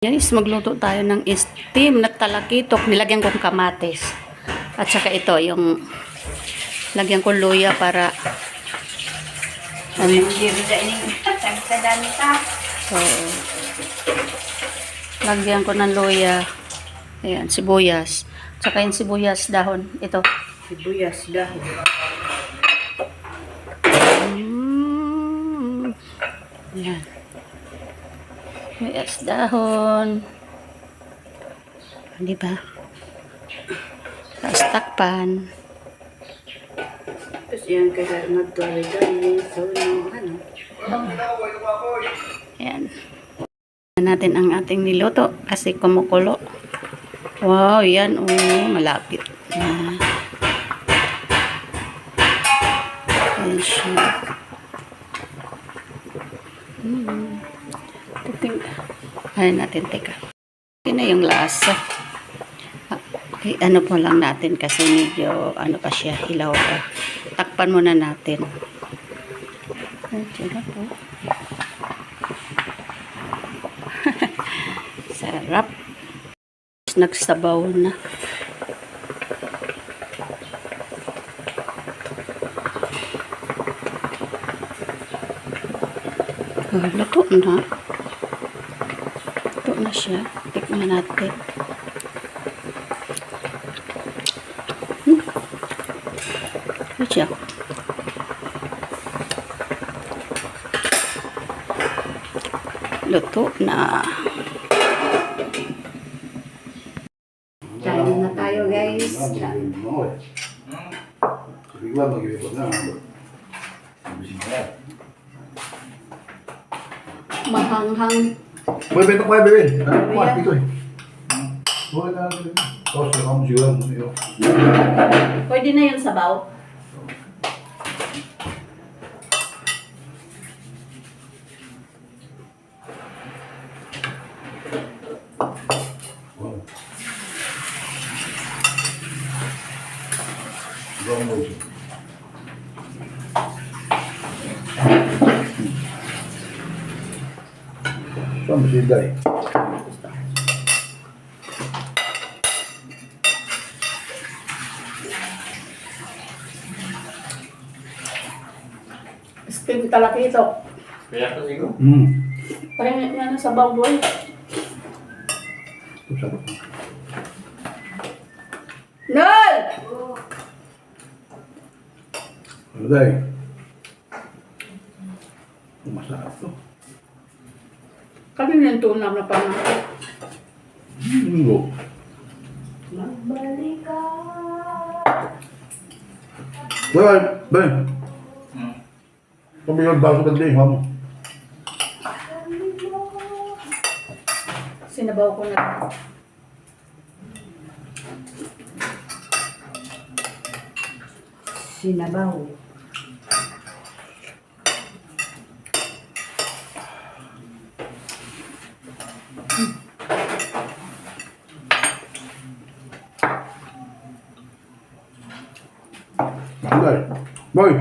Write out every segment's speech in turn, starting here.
Guys, magluto tayo ng steam na talakitok. Nilagyan kong kamatis. At saka ito, yung lagyan ko luya para ano, so, lagyan ko ng luya. Ayan, sibuyas. Tsaka yung sibuyas dahon. Ito. Sibuyas dahon. Mm. Ayan. Sibuyas dahon. Di ba? Tapos takpan. Tapos yan kaya nagtuloy-tuloy. So, no, ano. Ayan. Natin ang ating niluto kasi kumukulo. Wow, yan. Oh, malapit na. Ano natin, teka. Yun na yung lasa. Eh, ano po lang natin kasi medyo ano pa siya, hilaw pa. Takpan muna natin. Ay, tira po. Sarap. Nagsabaw na. Luto na. Na siya. Tikman natin. Hmm. Ano siya? Luto na. Kain na tayo, guys. Kain. Igual no nada. Mahanghang. Ver, voy a beber. ¿Cuál? Voy a dar. Todos le vamos ayudar un yo. Pwede na yung sabaw. Vamos. Vamos. Vamos a ir de ahí. Steam talaki ito. Mm. Parang yan ang sabaw boy. Tú sabes. Noy! ¿Verdad? Masarap to. Kanina yung tunam na parang Linggo. Magbalik ka. Ven, ven. Kami yung baso ka din, vamos. sinabaw ko na. Sinabaw. Voy.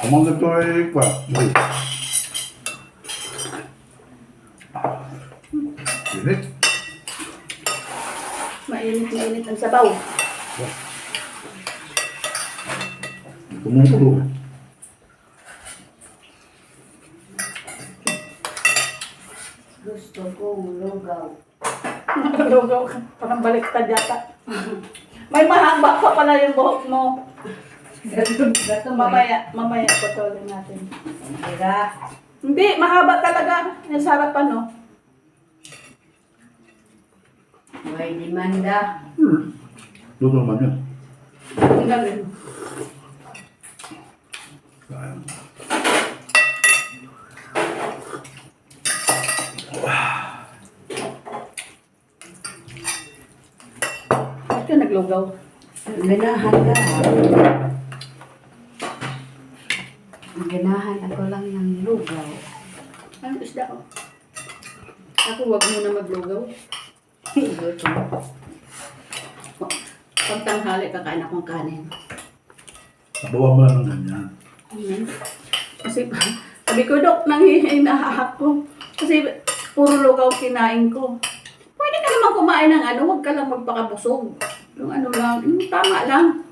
Comando esto ahí, pa. Voy. Init. Mainit-mainit ang sabaw. Kumukulo. Gusto kong lugaw. Lugaw ka. Parang baliktad yata. May mahaba pa pala yung buhok mo. Gato Mamaya, mamaya patuloy natin. Tira. Hindi, mahaba talaga. Yung sa harapan, no? May demanda. Hmm. Luto naman yan. Ang galing. Bakit ka naglugaw? Ganahan ka. Ganahan ako lang ng lugaw. Anong isda ko? Ako, wag mo na maglugaw. Gusto Pag tanghali, kakain akong kanin. Nabawa mo lang ng ganyan. Amen. Kasi, sabi ko, Dok, nanghihinahak ko. Kasi, puro lugaw kinain ko. Pwede ka naman kumain ng ano, huwag ka lang magpakabusog. Yung ano lang, yung tama lang.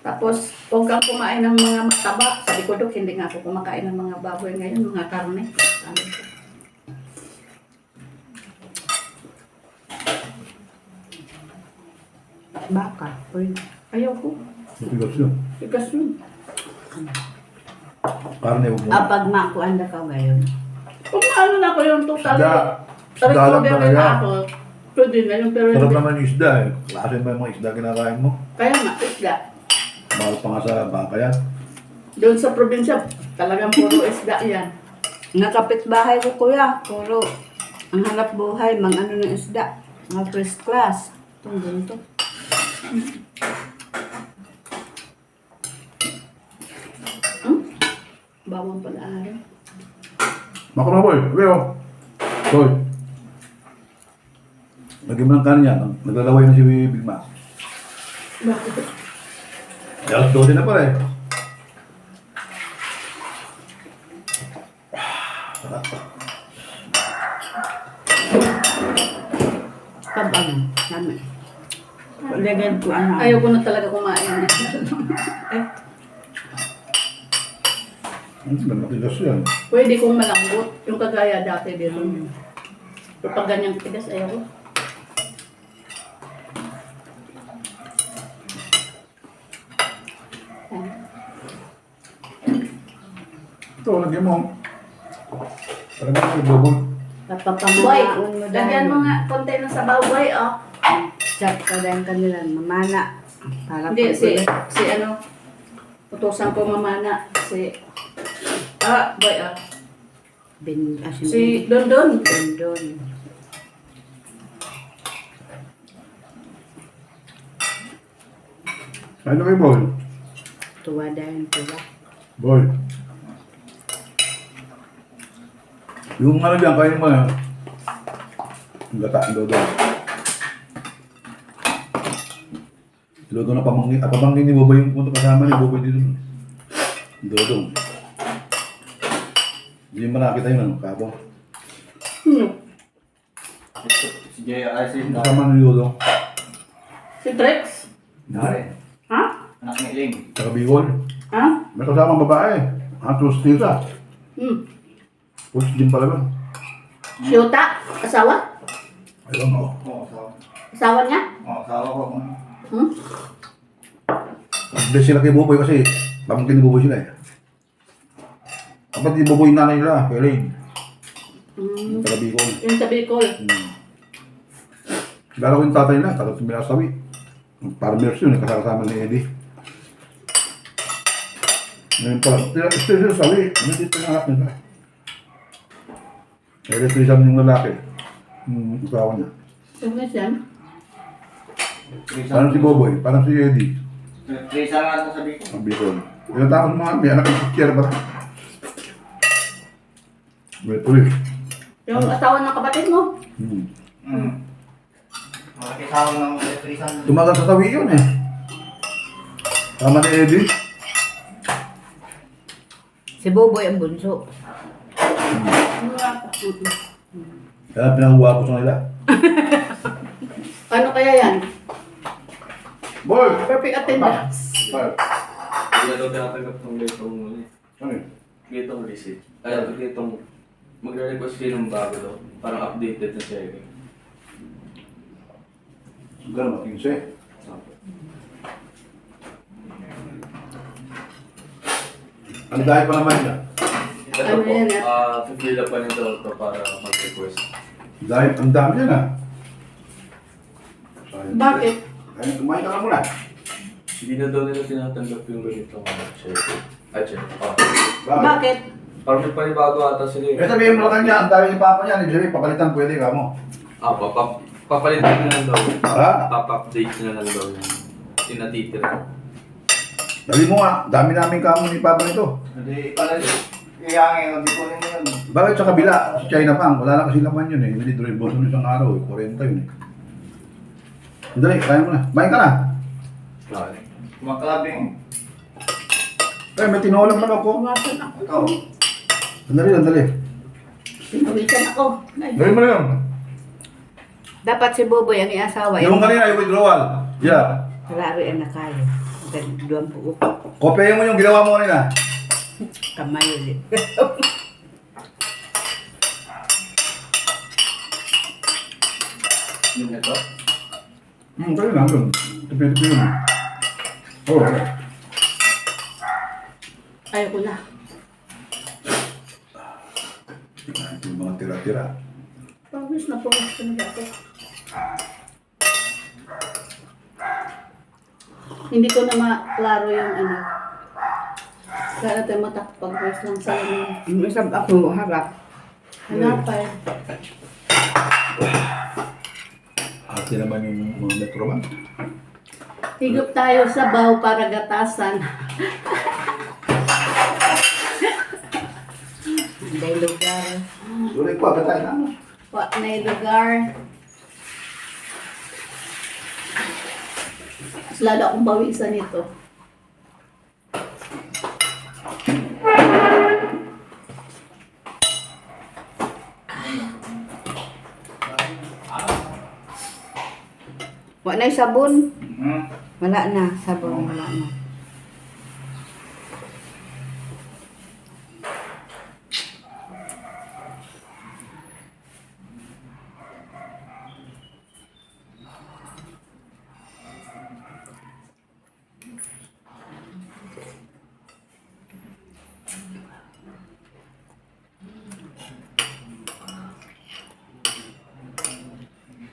Tapos, huwag kang kumain ng mga mataba. Sabi ko, Dok, hindi nga ako kumakain ng mga baboy ngayon, mga karne. Sabi ko. Baka. Ayaw ko. Matigas yun. Bigas yun. Karne, huwag mo. Ah, pag makuan na ka ngayon. Kung ano na ko yung total, Isda. Isda lang talaga. na ako. Pwede na yung pero Sarap naman yung isda eh. Klase ba yung mga isda kinakain mo? Kaya nga, isda. Mahal pa nga sa baka yan. Doon sa probinsya, talagang puro isda yan. Nakapit bahay ko kuya. Puro. Ang hanap buhay, mang ano ng isda. Mga first class. Itong ganito. Hmm? Bawang pala araw. Mako na boy. Leo. Boy. Lagyan mo ng kanin yan. Naglalaway na si Big Mac. Bakit? Eh, Alas 12 na pala eh. Pag ano. Namin. Lagyan ko ano. Ayaw ko na talaga kumain. eh, Hmm, matigas yan. pwede kong malambot. Yung kagaya dati dito. Pero pag ganyang tigas, ayaw ko. Ito, lagyan mo. Parang mga ibabol. Boy, Napapamanaon mo lagyan mo nga konti ng sabaw, boy, oh. Chat ka din kanila. Mamana. Para Hindi, si, si ano, utosan ko mamana, si, ah, boy, ah. Bin, asin Si Don Don. Bendon. Ano kayo, boy? Tuwa dahil tuwa. Boy. Yung ano dyan, kain mo na. Yung gata, ang dodo. Dodo na pamangkin, ah, pamangkin ni Boboy yung punto kasama ni Boboy dito. Dodo. Hindi mo nakita yun, ano, kabo. Hmm. Si Jay Arsin, Kasama ni Dodo. Si Trex. Dari, Ha? anak ni Ling. Saka Bicol. Ha? May kasama babae. Atos tisa. Hmm. Pulis din pala ba? Siyota? Asawa? I don't know. Oo, asawa. Asawa niya? Oo, asawa ko. Hmm? Bless sila kay Boboy kasi pamangkin ni Boboy sila eh. Kapag ni yung nanay nila, Elaine. Hmm. Taga Bicol. Yung sa Bicol. Hmm. Kilala ko yung tatay nila, taga Minasawi. Farmers yun, kasama ni Eddie. Ngayon pala, sila sila sa sawi, ano dito yung anak nila? Electrician yung lalaki. Hmm, usawa niya. Yung yan? Parang si Boboy, parang si Eddie. Trisa nga ito sabi ko. Ang Bicol. Tinatapos mga may anak ng teacher ba? May tuloy. Yung asawa ng kapatid mo? Hmm. Hmm. Makisawa ng elektrisan. Tumagal sa sawi yun eh. Tama ni Eddie. Si Boboy ang bunso. Kaya pinakuha ko sa nila. Ano kaya yan? Boy! Perfect attendance. Boy! Hindi na daw tinatanggap ng ganitong ano eh, Ano yun? ganitong receipt. Ay, ito ganitong magre-request kayo ng bago daw. Parang updated na siya eh. Ganun, 15. Ang dahil pa naman niya. Ito Ano po, yan, eh? ah, pipil up pa nito ito para mag-request. Dahil ang dami niya na. Sayang. Bakit? Ayun, kumain ka na muna. Hindi na daw nila tinatanggap yung ganitong ano, check. Ah, check. Ah. Bakit? Bakit? Parang may panibago ata sila Eh, eh. sabihin mo lang kanya, ang dami ni Papa niya. Ibig sabihin, papalitan pwede ka mo. Ah, papap papalitan na lang daw. Ha? Papa-update na lang daw yung yung natitira. Dali mo nga, dami namin kamo ni Papa nito. Hindi, pala iyangin, hindi ko rin yun. Bakit sa kabila, sa China pa, wala na kasi laman yun eh. Hindi dry boson isang araw, eh. 40 yun eh. Dali, kaya mo na. Bain ka na. Maklabing. Eh, may tinolang man ako. Pumasok na. Ito. Sandali, sandali. Pinawisan ako. Ay, Gawin mo na yun. Dapat si Boboy ang iasawa. Yung kanina, yung withdrawal. Yeah. Klaro yan na kayo. Duwang buo. Kopyahin mo yung ginawa mo kanina. Kamay ulit. Yung ito. Hmm, kaya lang yun. Tipi-tipi yun. Oo. Ayoko na. Yung mga tira-tira. Pawis na ako. Hindi ko na maklaro yung ano. Kaya natin matakpag pawis lang sa ano. Yung isang ako harap. Hanapay. Ate naman yung mga metroman. Higop tayo sa baw para gatasan. May lugar. Ko, agad tayo na. Wa na lugar. Mas lalo akong bawisan nito. Wa na yung sabon. Hmm. Wala na, sabon wala na.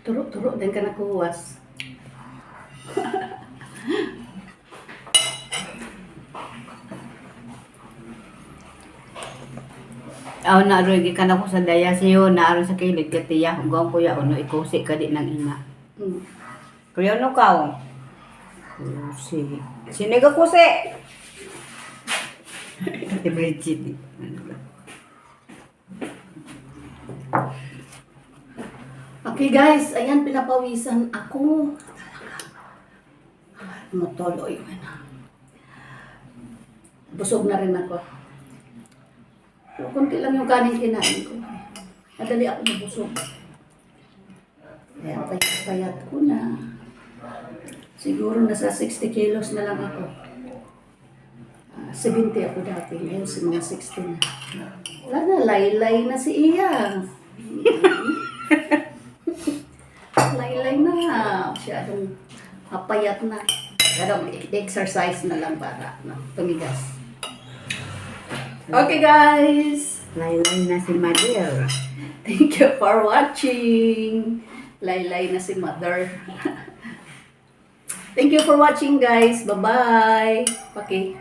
Turo-turo din ka nakuwas. Aw na ro gikan ako sa daya siyo na aron sa kilid katiya hanggang kuya uno ikusi ka di ng ina. Mm. Kuya no ka? Kusi. Sino ka kusi? Bridget. Okay guys, ayan pinapawisan ako. Matuloy. Busog na rin ako. Pero kunti lang yung kanin kinain ko. Madali ako nabusog. Kaya payat-payat ko na. Siguro nasa 60 kilos na lang ako. Ah, 70 ako dati. Ngayon si mga 60 na. Wala na, laylay na si Iya. Laylay na. Masyadong mapayat na. Pero exercise na lang para no, tumigas. Okay guys. Laylay na si Madel. Thank you for watching. Laylay na si mother. Thank you for watching guys. Bye-bye. Okay.